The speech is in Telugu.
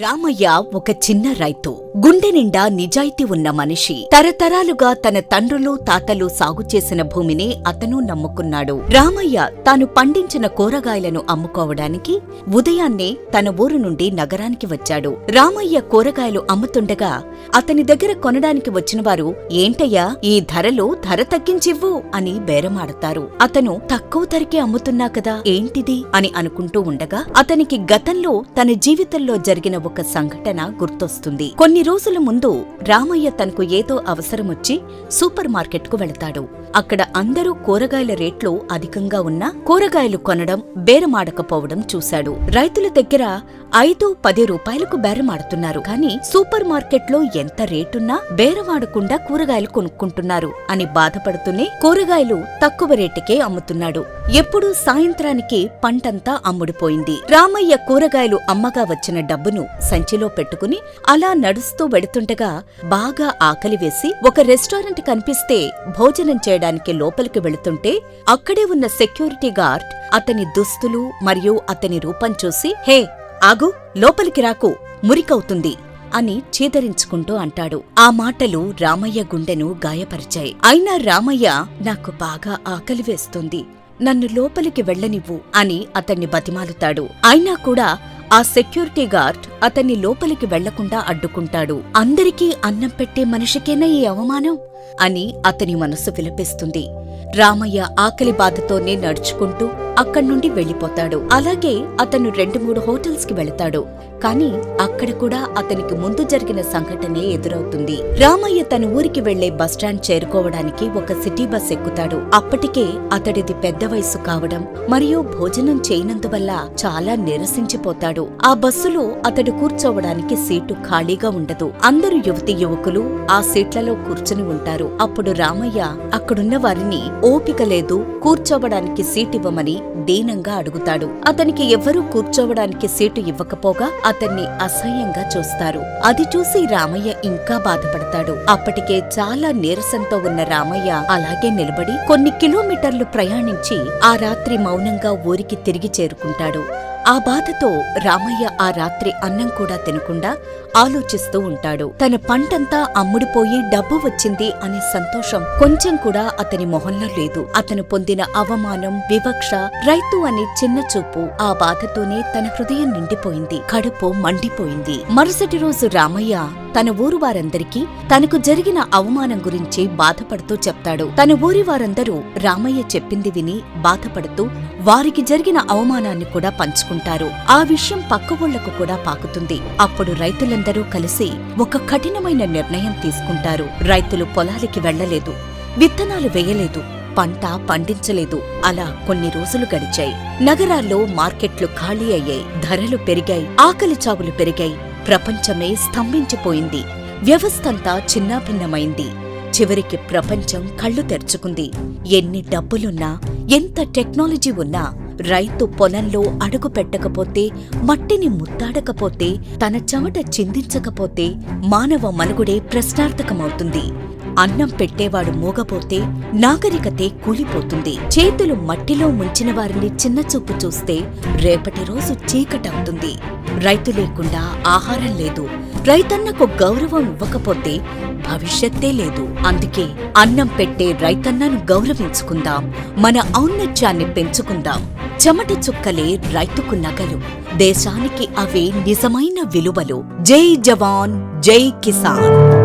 రామయ్య ఒక చిన్న రైతు. గుండె నిండా నిజాయితీ ఉన్న మనిషి. తరతరాలుగా తన తండ్రులు తాతలు సాగు చేసిన భూమిని అతను నమ్ముకున్నాడు. రామయ్య తాను పండించిన కూరగాయలను అమ్ముకోవడానికి ఉదయాన్నే తన ఊరు నుండి నగరానికి వచ్చాడు. రామయ్య కూరగాయలు అమ్ముతుండగా అతని దగ్గర కొనడానికి వచ్చిన వారు ఏంటయ్యా ఈ ధరలు ధర తగ్గించివ్వు అని బేరమాడతారు. అతను తక్కువ ధరకే అమ్ముతున్నా కదా ఏంటిది? అని అనుకుంటూ ఉండగా అతనికి గతంలో తన జీవితంలో జరిగిన ఒక సంఘటన గుర్తొస్తుంది. కొన్ని రోజుల ముందు రామయ్య తనకు ఏదో అవసరమొచ్చి సూపర్ మార్కెట్కు వెళతాడు. అక్కడ అందరూ కూరగాయల రేట్లు అధికంగా ఉన్నా కూరగాయలు కొనడం బేరమాడకపోవడం చూశాడు. రైతుల దగ్గర ఐదు పది రూపాయలకు బేరమాడుతున్నారు. కానీ సూపర్ మార్కెట్లో ఎంత రేటున్నా బేరమాడకుండా కూరగాయలు కొనుక్కుంటున్నారు అని బాధపడుతూనే కూరగాయలు తక్కువ రేటుకే అమ్ముతున్నాడు. ఎప్పుడూ సాయంత్రానికి పంటంతా అమ్ముడుపోయింది. రామయ్య కూరగాయలు అమ్మగా వచ్చిన డబ్బును సంచిలో పెట్టుకుని అలా నడుస్తూ వెడుతుండగా బాగా ఆకలి వేసి ఒక రెస్టారెంట్ కనిపిస్తే భోజనం చేయడానికి లోపలికి వెళుతుంటే అక్కడే ఉన్న సెక్యూరిటీ గార్డ్ అతని దుస్తులు మరియు అతని రూపం చూసి హే ఆగు లోపలికి రాకు మురికవుతుంది అని చీదరించుకుంటూ అంటాడు. ఆ మాటలు రామయ్య గుండెను గాయపరిచాయి. అయినా రామయ్య నాకు బాగా ఆకలి వేస్తుంది. నన్ను లోపలికి వెళ్ళనివ్వు అని అతన్ని బతిమాలుతాడు. అయినా కూడా ఆ సెక్యూరిటీ గార్డ్ అతన్ని లోపలికి వెళ్ళకుండా అడ్డుకుంటాడు. అందరికీ అన్నం పెట్టే మనిషికేనా ఈ అవమానం? అని అతని మనసు విలపిస్తుంది. రామయ్య ఆకలి బాధతోనే నడుచుకుంటూ అక్కడ్నుండి వెళ్ళిపోతాడు అలాగే అతను రెండు మూడు హోటల్స్కి వెళతాడు. కాని అక్కడ కూడా అతనికి ముందు జరిగిన సంఘటనే ఎదురవుతుంది. రామయ్య తన ఊరికి వెళ్ళే బస్టాండ్ చేరుకోవడానికి ఒక సిటీ బస్ ఎక్కుతాడు. అప్పటికే అతడిది పెద్ద వయసు కావడం మరియు భోజనం చేయనందువల్ల చాలా నిరసించిపోతాడు. ఆ బస్సులో అతడు కూర్చోవడానికి సీటు ఖాళీగా ఉండదు. అందరు యువతి యువకులు ఆ సీట్లలో కూర్చుని ఉంటారు. అప్పుడు రామయ్య అక్కడున్న వారిని ఓపిక లేదు కూర్చోవడానికి సీటు ఇవ్వమని దీనంగా అడుగుతాడు. అతనికి ఎవ్వరూ కూర్చోవడానికి సీటు ఇవ్వకపోగా అతన్ని అసహ్యంగా చూస్తారు. అది చూసి రామయ్య ఇంకా బాధపడతాడు. అప్పటికే చాలా నీరసంతో ఉన్న రామయ్య అలాగే నిలబడి కొన్ని కిలోమీటర్లు ప్రయాణించి ఆ రాత్రి మౌనంగా ఊరికి తిరిగి చేరుకుంటాడు. ఆ బాధతో రామయ్య ఆ రాత్రి అన్నం కూడా తినకుండా ఆలోచిస్తూ ఉంటాడు. తన పంటంతా అమ్ముడుపోయి డబ్బు వచ్చింది అనే సంతోషం కొంచెం కూడా అతని మొహంలో లేదు. అతను పొందిన అవమానం వివక్ష రైతు అనే చిన్న చూపు ఆ బాధతోనే తన హృదయం నిండిపోయింది. కడుపు మండిపోయింది. మరుసటి రోజు రామయ్య తన ఊరు వారందరికీ తనకు జరిగిన అవమానం గురించి బాధపడుతూ చెప్తాడు. తన ఊరి వారందరూ రామయ్య చెప్పింది విని బాధపడుతూ వారికి జరిగిన అవమానాన్ని కూడా పంచుకుంటారు. ఆ విషయం పక్క ఊళ్ళకు కూడా పాకుతుంది. అప్పుడు రైతులందరూ కలిసి ఒక కఠినమైన నిర్ణయం తీసుకుంటారు. రైతులు పొలాలకి వెళ్ళలేదు విత్తనాలు వేయలేదు. పంట పండించలేదు. అలా కొన్ని రోజులు గడిచాయి. నగరాల్లో మార్కెట్లు ఖాళీ అయ్యాయి. ధరలు పెరిగాయి. ఆకలి చావులు పెరిగాయి. ప్రపంచమే స్తంభించిపోయింది. వ్యవస్థంతా చిన్నాభిన్నమైంది. చివరికి ప్రపంచం కళ్ళు తెరుచుకుంది. ఎన్ని డబ్బులున్నా ఎంత టెక్నాలజీ ఉన్నా రైతు పొలంలో అడుగు పెట్టకపోతే మట్టిని ముత్తాడకపోతే తన చెమట చిందించకపోతే మానవ మనుగుడే ప్రశ్నార్థకమవుతుంది. అన్నం పెట్టేవాడు మూగపోతే నాగరికతే కూలిపోతుంది. చేతులు మట్టిలో ముంచిన వారిని చిన్నచూపు చూస్తే రేపటి రోజు చీకటవుతుంది. రైతు లేకుండా ఆహారం లేదు. రైతన్నకు గౌరవం ఇవ్వకపోతే భవిష్యత్తే లేదు. అందుకే అన్నం పెట్టే రైతన్నను గౌరవించుకుందాం. మన ఔన్నత్యాన్ని పెంచుకుందాం. చెమట చుక్కలే రైతుకు నగలు. దేశానికి అవే నిజమైన విలువలు. జై జవాన్ జై కిసాన్.